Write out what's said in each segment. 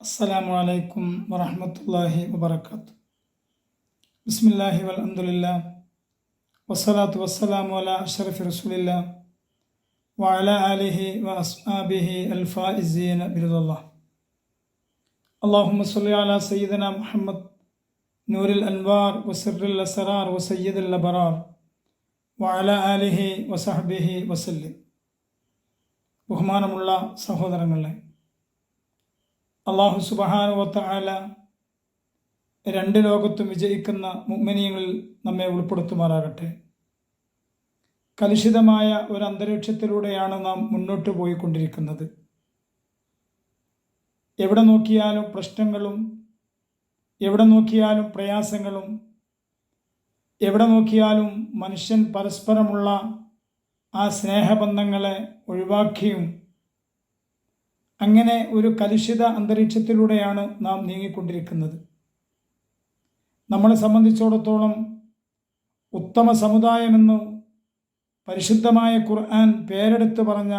السلام عليكم ورحمة الله وبركاته بسم الله والحمد لله والصلاة والسلام على أشرف رسول الله وعلى آله وأصحابه الفائزين برضا الله اللهم صل على سيدنا محمد نور الأنوار وسر الأسرار وسيد الأبرار وعلى آله وصحبه وسلم ബഹുമാനമുള്ള സഹോദരങ്ങളെ അള്ളാഹു സുബഹാനുവത്ത ആല രണ്ട് ലോകത്തും വിജയിക്കുന്ന മുമ്മിനിയങ്ങളിൽ നമ്മെ ഉൾപ്പെടുത്തുമാറാകട്ടെ. കലുഷിതമായ ഒരു അന്തരീക്ഷത്തിലൂടെയാണ് നാം മുന്നോട്ട് പോയിക്കൊണ്ടിരിക്കുന്നത്. എവിടെ നോക്കിയാലും പ്രശ്നങ്ങളും എവിടെ നോക്കിയാലും പ്രയാസങ്ങളും എവിടെ നോക്കിയാലും മനുഷ്യൻ പരസ്പരമുള്ള ആ സ്നേഹബന്ധങ്ങളെ ഒഴിവാക്കിയും അങ്ങനെ ഒരു കലുഷിത അന്തരീക്ഷത്തിലൂടെയാണ് നാം നീങ്ങിക്കൊണ്ടിരിക്കുന്നത്. നമ്മളെ സംബന്ധിച്ചിടത്തോളം ഉത്തമ സമുദായമെന്ന് പരിശുദ്ധമായ ഖുർആൻ പേരെടുത്ത് പറഞ്ഞ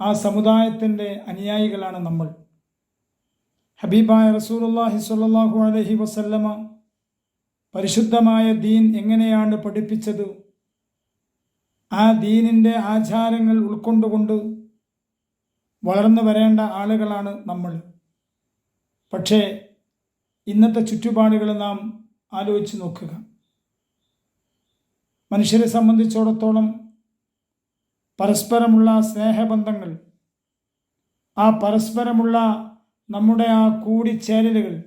ആ സമുദായത്തിന്റെ അനുയായികളാണ് നമ്മൾ. ഹബീബായ റസൂലുള്ളാഹി സ്വല്ലല്ലാഹു അലഹി വസല്ലമ പരിശുദ്ധമായ ദീൻ എങ്ങനെയാണ് പഠിപ്പിച്ചത്? ആ ദീനിന്റെ ആചാരങ്ങൾ ഉൾക്കൊണ്ടുകൊണ്ട് വളർന്നു വരേണ്ട ആളുകളാണ് നമ്മൾ. പക്ഷേ ഇന്നത്തെ ചുറ്റുപാടുകൾ നാം ആലോചിച്ച് നോക്കുക. മനുഷ്യരെ സംബന്ധിച്ചിടത്തോളം പരസ്പരമുള്ള സ്നേഹബന്ധങ്ങൾ ആ പരസ്പരമുള്ള നമ്മുടെ ആ കൂടിച്ചേരലുകൾ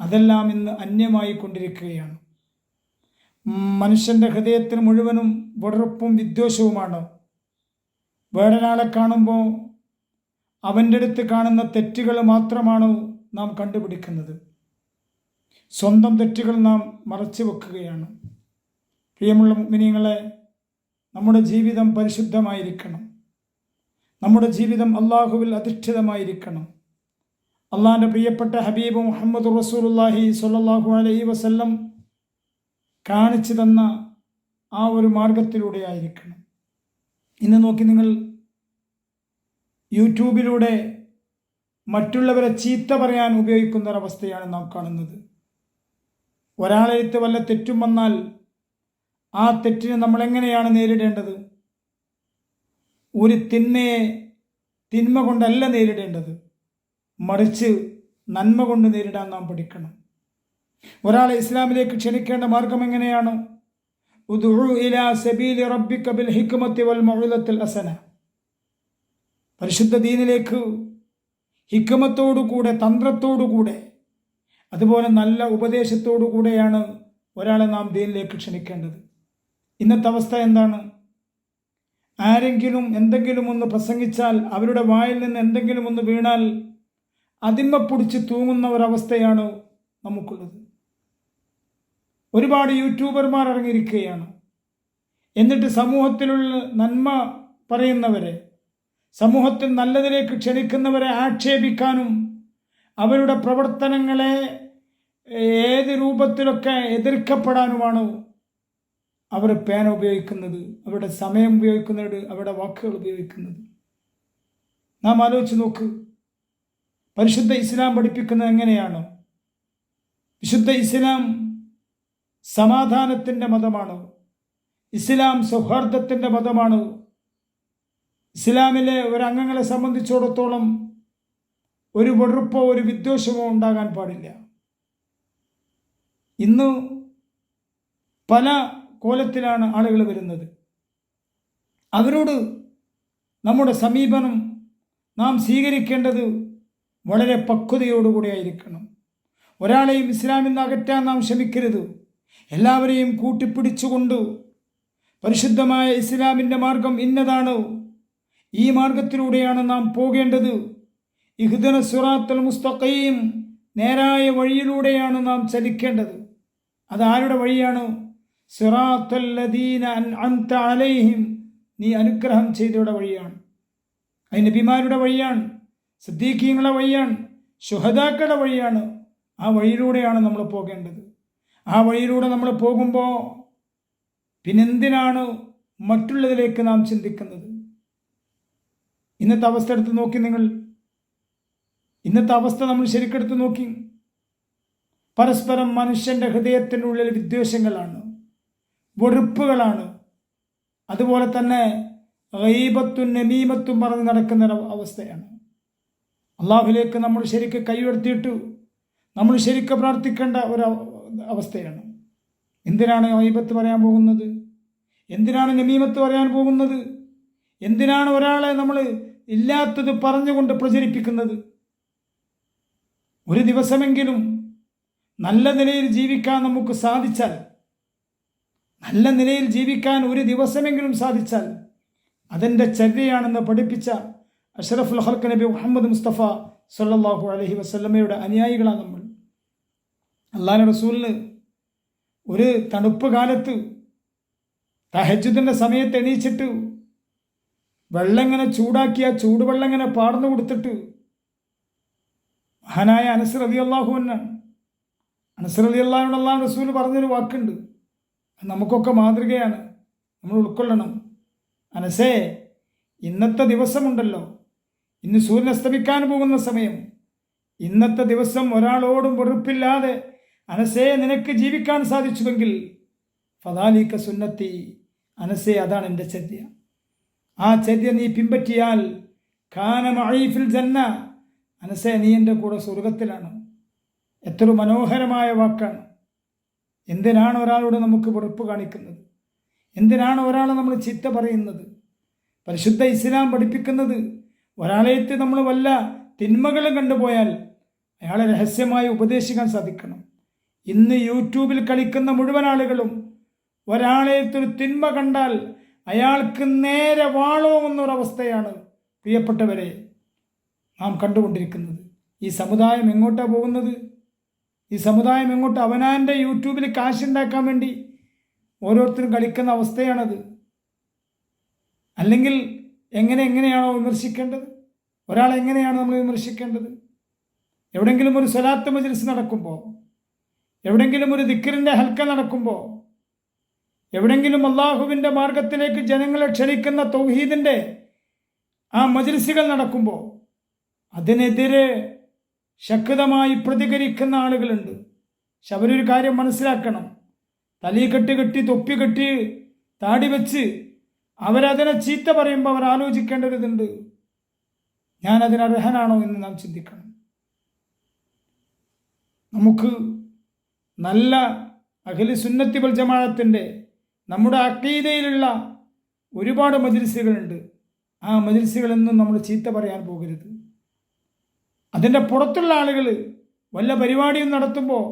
അതെല്ലാം ഇന്ന് അന്യമായി കൊണ്ടിരിക്കുകയാണ്. മനുഷ്യന്റെ ഹൃദയത്തിന് മുഴുവനും വെറുപ്പും വിദ്വേഷവുമാണ്. വേറൊരാളെ കാണുമ്പോൾ അവന്റെ അടുത്ത് കാണുന്ന തെറ്റുകൾ മാത്രമാണ് നാം കണ്ടുപിടിക്കുന്നത്? സ്വന്തം തെറ്റുകൾ നാം മറച്ചു വെക്കുകയാണ്. പ്രിയമുള്ള മിനിങ്ങളെ നമ്മുടെ ജീവിതം പരിശുദ്ധമായിരിക്കണം. നമ്മുടെ ജീവിതം അള്ളാഹുവിൽ അധിഷ്ഠിതമായിരിക്കണം. അള്ളാഹിന്റെ പ്രിയപ്പെട്ട ഹബീബ് മുഹമ്മദ് റസൂലുല്ലാഹി സ്വല്ലല്ലാഹു അലൈ വസല്ലം കാണിച്ചു തന്ന ആ ഒരു മാർഗത്തിലൂടെ ആയിരിക്കണം. ഇന്ന് നോക്കി നിങ്ങൾ യൂട്യൂബിലൂടെ മറ്റുള്ളവരെ ചീത്ത പറയാൻ ഉപയോഗിക്കുന്ന ഒരവസ്ഥയാണ് നാം കാണുന്നത്. ഒരാളെടുത്ത് വല്ല തെറ്റും വന്നാൽ ആ തെറ്റിനെ നമ്മൾ എങ്ങനെയാണ് നേരിടേണ്ടത്? ഒരു തിന്മയെ തിന്മ കൊണ്ടല്ല നേരിടേണ്ടത്. മറിച്ച് നന്മ കൊണ്ട് നേരിടാൻ നാം പഠിക്കണം. ഒരാളെ ഇസ്ലാമിലേക്ക് ക്ഷണിക്കേണ്ട മാർഗം എങ്ങനെയാണ്? ഉദുഹു ഇലാ സബീലി റബ്ബിക ബിൽ ഹിക്മത്തി വൽ മൗലത്തിൽ അസന. പരിശുദ്ധ ദീനിലേക്ക് ഹിക്കുമത്തോടുകൂടെ തന്ത്രത്തോടുകൂടെ അതുപോലെ നല്ല ഉപദേശത്തോടു കൂടെയാണ് ഒരാളെ നാം ദീനിലേക്ക് ക്ഷണിക്കേണ്ടത്. ഇന്നത്തെ അവസ്ഥ എന്താണ്? ആരെങ്കിലും എന്തെങ്കിലും ഒന്ന് പ്രസംഗിച്ചാൽ അവരുടെ വായിൽ നിന്ന് എന്തെങ്കിലും ഒന്ന് വീണാൽ അതിന്മ പിടിച്ച് തൂങ്ങുന്ന ഒരവസ്ഥയാണ് നമുക്കുള്ളത്. ഒരുപാട് യൂട്യൂബർമാർ ഇറങ്ങിയിരിക്കുകയാണ്. എന്നിട്ട് സമൂഹത്തിലുള്ള നന്മ പറയുന്നവരെ സമൂഹത്തിൽ നല്ലതിലേക്ക് ക്ഷണിക്കുന്നവരെ ആക്ഷേപിക്കാനും അവരുടെ പ്രവർത്തനങ്ങളെ ഏത് രൂപത്തിലൊക്കെ എതിർക്കപ്പെടാനുമാണ് അവർ പേന ഉപയോഗിക്കുന്നത് അവരുടെ സമയം ഉപയോഗിക്കുന്നത് അവരുടെ വാക്കുകൾ ഉപയോഗിക്കുന്നത്. നാം ആലോചിച്ച് നോക്ക്. പരിശുദ്ധ ഇസ്ലാം പഠിപ്പിക്കുന്നത് എങ്ങനെയാണ്? വിശുദ്ധ ഇസ്ലാം സമാധാനത്തിന്റെ മതമാണ്. ഇസ്ലാം സൗഹാർദ്ദത്തിന്റെ മതമാണ്. ഇസ്ലാമിലെ ഒരംഗങ്ങളെ സംബന്ധിച്ചിടത്തോളം ഒരു വെറുപ്പോ ഒരു വിദ്വേഷമോ ഉണ്ടാകാൻ പാടില്ല. ഇന്ന് പല കോലത്തിലാണ് ആളുകൾ വരുന്നത്. അവരോട് നമ്മുടെ സമീപനം നാം സ്വീകരിക്കേണ്ടത് വളരെ പക്വതയോടുകൂടി ആയിരിക്കണം. ഒരാളെയും ഇസ്ലാമിൽ നിന്ന് അകറ്റാൻ നാം ശ്രമിക്കരുത്. എല്ലാവരെയും കൂട്ടിപ്പിടിച്ചുകൊണ്ട് പരിശുദ്ധമായ ഇസ്ലാമിന്റെ മാർഗം ഇന്നതാണ്. ഈ മാർഗത്തിലൂടെയാണ് നാം പോകേണ്ടത്. ഇഹ്ദന സുറാത്തൽ മുസ്തഖീം നേരായ വഴിയിലൂടെയാണ് നാം ചലിക്കേണ്ടത്. അത് ആരുടെ വഴിയാണ്? സിറാത്തല്ലദീന അൻഅംത അലൈഹിം. നീ അനുഗ്രഹം ചെയ്തവരുടെ വഴിയാണ്. അത് നബിമാരുടെ വഴിയാണ് സിദ്ദീഖീങ്ങളുടെ വഴിയാണ് ശുഹദാക്കളുടെ വഴിയാണ്. ആ വഴിയിലൂടെയാണ് നമ്മൾ പോകേണ്ടത്. ആ വഴിയിലൂടെ നമ്മൾ പോകുമ്പോൾ പിന്നെന്തിനാണ് മറ്റുള്ളതിലേക്ക് നാം ചിന്തിക്കുന്നത്? ഇന്നത്തെ അവസ്ഥ എടുത്ത് നോക്കി നിങ്ങൾ. ഇന്നത്തെ അവസ്ഥ നമ്മൾ ശരിക്കെടുത്ത് നോക്കി. പരസ്പരം മനുഷ്യന്റെ ഹൃദയത്തിനുള്ളിൽ വിദ്വേഷങ്ങളാണ് വെറുപ്പുകളാണ്. അതുപോലെ തന്നെ റീബത്തും നമീമത്തും പറഞ്ഞ് നടക്കുന്ന അവസ്ഥയാണ്. അള്ളാഹുലേക്ക് നമ്മൾ ശരിക്ക് കൈയുയർത്തിയിട്ട് നമ്മൾ ശരിക്ക് പ്രാർത്ഥിക്കേണ്ട ഒരു അവസ്ഥയാണ്. എന്തിനാണ് റീബത്ത് പറയാൻ പോകുന്നത്? എന്തിനാണ് നമീമത്ത് പറയാൻ പോകുന്നത്? എന്തിനാണ് ഒരാളെ നമ്മൾ ഇല്ലാത്തത് പറഞ്ഞുകൊണ്ട് പ്രചരിപ്പിക്കുന്നത്. ഒരു ദിവസമെങ്കിലും നല്ല നിലയിൽ ജീവിക്കാൻ നമുക്ക് സാധിച്ചാൽ നല്ല നിലയിൽ ജീവിക്കാൻ ഒരു ദിവസമെങ്കിലും സാധിച്ചാൽ അതിന്റെ ചര്യയാണെന്ന് പഠിപ്പിച്ച അഷറഫുൽ ഹൽക്ക് നബി മുഹമ്മദ് മുസ്തഫ സല്ലാഹു അലഹി വസ്ലമയുടെ അനുയായികളാണ് നമ്മൾ. അള്ളാഹ് റസൂലിന് ഒരു തണുപ്പ് കാലത്ത് തഹജുദിന്റെ സമയത്ത് എണീച്ചിട്ട് വെള്ളം ഇങ്ങനെ ചൂടാക്കിയ ചൂടുവെള്ളം ഇങ്ങനെ പാർന്നു കൊടുത്തിട്ട് മഹാനായ അനസർ അലി അള്ളാഹു എന്നാണ് അനസർ അലി അള്ളാഹുനോട് അള്ളാഹ് റസൂൽ പറഞ്ഞൊരു വാക്കുണ്ട്. നമുക്കൊക്കെ മാതൃകയാണ്. നമ്മൾ ഉൾക്കൊള്ളണം. അനസേ ഇന്നത്തെ ദിവസമുണ്ടല്ലോ. ഇന്ന് സൂര്യൻ അസ്തമിക്കാൻ പോകുന്ന സമയം. ഇന്നത്തെ ദിവസം ഒരാളോടും വെറുപ്പില്ലാതെ അനസേ നിനക്ക് ജീവിക്കാൻ സാധിച്ചുവെങ്കിൽ ഫതാലിക്ക സുന്നത്തി അനസേ അതാണ് എന്റെ ചര്യ. ആ ചര്യ നീ പിൻപറ്റിയാൽ ഖാന മഴീഫിൽ ജന്ന. മനസ്സേ നീ എന്റെ കൂടെ സ്വർഗത്തിലാണ്. എത്ര മനോഹരമായ വാക്കാണ്. എന്തിനാണ് ഒരാളോട് നമുക്ക് വെറുപ്പ് കാണിക്കുന്നത്? എന്തിനാണ് ഒരാളെ നമ്മൾ ചിത്ത പറയുന്നത്? പരിശുദ്ധ ഇസ്ലാം പഠിപ്പിക്കുന്നത് ഒരാളെത്തി നമ്മൾ വല്ല തിന്മകളും കണ്ടുപോയാൽ അയാളെ രഹസ്യമായി ഉപദേശിക്കാൻ സാധിക്കണം. ഇന്ന് യൂട്യൂബിൽ കളിക്കുന്ന മുഴുവൻ ആളുകളും ഒരാളെത്തൊരു തിന്മ കണ്ടാൽ അയാൾക്ക് നേരെ വാളോങ്ങുന്നൊരവസ്ഥയാണ് പ്രിയപ്പെട്ടവരെ നാം കണ്ടുകൊണ്ടിരിക്കുന്നത്. ഈ സമുദായം എങ്ങോട്ടാണ് പോകുന്നത്? ഈ സമുദായം എങ്ങോട്ട് അവനാന്റെ യൂട്യൂബിൽ കാശുണ്ടാക്കാൻ വേണ്ടി ഓരോരുത്തരും കളിക്കുന്ന അവസ്ഥയാണത്. അല്ലെങ്കിൽ എങ്ങനെ എങ്ങനെയാണോ വിമർശിക്കേണ്ടത്? എങ്ങനെയാണ് നമ്മൾ വിമർശിക്കേണ്ടത്? എവിടെയെങ്കിലും ഒരു സ്വലാത്ത് മജ്ലിസ് നടക്കുമ്പോൾ എവിടെയെങ്കിലും ഒരു ദിക്കറിന്റെ ഹൽക്ക നടക്കുമ്പോൾ എവിടെയെങ്കിലും അള്ളാഹുവിന്റെ മാർഗത്തിലേക്ക് ജനങ്ങളെ ക്ഷണിക്കുന്ന തൗഹീദിന്റെ ആ മജ്ലിസുകൾ നടക്കുമ്പോൾ അതിനെതിരെ ശക്തമായി പ്രതികരിക്കുന്ന ആളുകളുണ്ട്. പക്ഷെ അവരൊരു കാര്യം മനസ്സിലാക്കണം. തലി കെട്ടി കെട്ടി തൊപ്പി കെട്ടി താടി വെച്ച് അവരതിനെ ചീത്ത പറയുമ്പോൾ അവർ ആലോചിക്കേണ്ടതുണ്ട് ഞാൻ അതിന് അർഹനാണോ എന്ന് നാം ചിന്തിക്കണം. നമുക്ക് നല്ല അഖിലി സുന്നത്തി വൽ ജമാഅത്തിന്റെ നമ്മുടെ അക്കീതയിലുള്ള ഒരുപാട് മജിൽസുകളുണ്ട് ആ മജിൽസുകളെന്നും നമ്മൾ ചീത്ത പറയാൻ പോകരുത്. അതിന്റെ പുറത്തുള്ള ആളുകൾ വല്ല പരിപാടിയും നടത്തുമ്പോൾ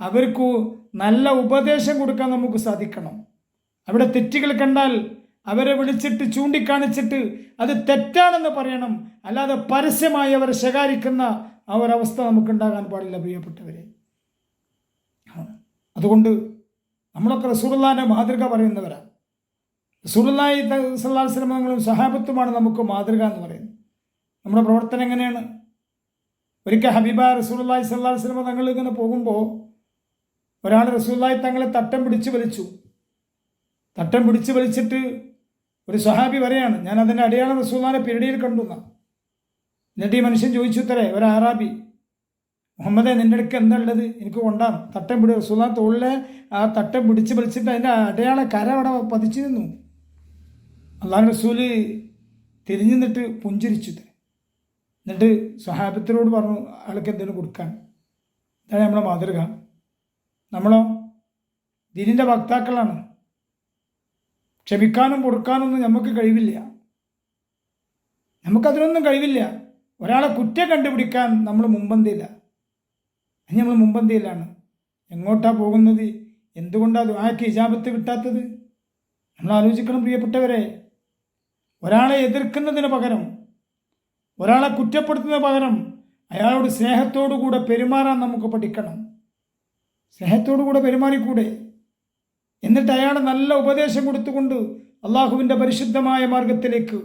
അവർക്ക് നല്ല ഉപദേശം കൊടുക്കാൻ നമുക്ക് സാധിക്കണം. അവിടെ തെറ്റുകൾ കണ്ടാൽ അവരെ വിളിച്ചിട്ട് ചൂണ്ടിക്കാണിച്ചിട്ട് അത് തെറ്റാണെന്ന് പറയണം. അല്ലാതെ പരസ്യമായി അവരെ ശകാരിക്കുന്ന ആ ഒരവസ്ഥ നമുക്കുണ്ടാകാൻ പാടില്ല പ്രിയപ്പെട്ടവരെ. അതുകൊണ്ട് നമ്മളൊക്കെ റസൂറുല്ലാന്റെ മാതൃക പറയുന്നവരാണ് റസൂറുല്ലായി സല്ലാ ശ്രമങ്ങളും സഹാബത്തുമാണ് നമുക്ക് മാതൃക എന്ന് പറയുന്നത്. നമ്മുടെ പ്രവർത്തനം എങ്ങനെയാണ്? ഒരിക്കൽ ഹബീബ റസൂല്ലായി സല്ലാ വസ്ലമ തങ്ങൾ ഇങ്ങനെ പോകുമ്പോൾ ഒരാൾ റസൂല്ലായി തങ്ങളെ തട്ടം പിടിച്ച് വലിച്ചു. തട്ടം പിടിച്ച് വലിച്ചിട്ട് ഒരു സ്വഹാബി വരെയാണ്. ഞാൻ അതിന്റെ അടയാളം റസൂല്ലാനെ പിരടിയിൽ കണ്ടു എന്നാ. എന്നിട്ട് ഈ മനുഷ്യൻ ചോദിച്ചു തരേ ഒരു ആറാബി മുഹമ്മദെ നിന്റെ അടുക്ക് എന്താ ഉള്ളത്? എനിക്ക് കൊണ്ടാം. തട്ടം പിടി റസൂല്ലാൻ തോളിലെ ആ തട്ടം പിടിച്ച് പിടിച്ചിട്ട് അതിന്റെ അടയാള കര അവിടെ പതിച്ചു നിന്നു അള്ളാഹ് റസൂൽ തിരിഞ്ഞു നിന്നിട്ട് പുഞ്ചിരിച്ചു എന്നിട്ട് സ്വഹാബത്തിനോട് പറഞ്ഞു ആൾക്ക് എന്തെങ്കിലും കൊടുക്കാൻ. ഇതാണ് നമ്മളെ മാതൃക. നമ്മളോ ദിനിന്റെ വക്താക്കളാണ്. ക്ഷമിക്കാനും കൊടുക്കാനൊന്നും നമുക്ക് കഴിവില്ല. നമുക്കതിനൊന്നും കഴിവില്ല. ഒരാളെ കുറ്റം കണ്ടുപിടിക്കാൻ നമ്മൾ മുമ്പന്തിയില്ല. അത് നമ്മൾ മുമ്പന്തിയിലാണ്. എങ്ങോട്ടാ പോകുന്നത്? എന്തുകൊണ്ടാണ് ദുആക്ക് ഇജാബത്ത് കിട്ടാത്തത് നമ്മൾ ആലോചിക്കണം പ്രിയപ്പെട്ടവരെ. ഒരാളെ എതിർക്കുന്നതിന് പകരം ഒരാളെ കുറ്റപ്പെടുത്തുന്നതിന് പകരം അയാളോട് സ്നേഹത്തോടു കൂടെ പെരുമാറാൻ നമുക്ക് പഠിക്കണം. സ്നേഹത്തോടു കൂടെ പെരുമാറിക്കൂടെ? എന്നിട്ട് അയാൾ നല്ല ഉപദേശം കൊടുത്തുകൊണ്ട് അള്ളാഹുവിന്റെ പരിശുദ്ധമായ മാർഗത്തിലേക്ക്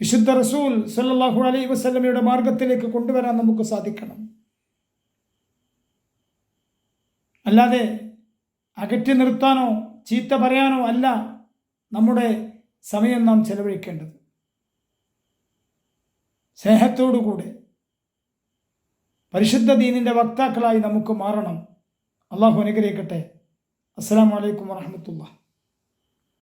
വിശുദ്ധ റസൂൽ സല്ലാഹു അലൈ വസ്ലമയുടെ മാർഗത്തിലേക്ക് കൊണ്ടുവരാൻ നമുക്ക് സാധിക്കണം. അല്ലാതെ അകറ്റി നിർത്താനോ ചീത്ത പറയാനോ അല്ല നമ്മുടെ സമയം നാം ചെലവഴിക്കേണ്ടത്. സ്നേഹത്തോടുകൂടെ പരിശുദ്ധ ദീനിന്റെ വക്താക്കളായി നമുക്ക് മാറണം. അള്ളാഹു അനുഗ്രഹിക്കട്ടെ. അസ്സാം വലൈക്കും വാഹമത്തുള്ള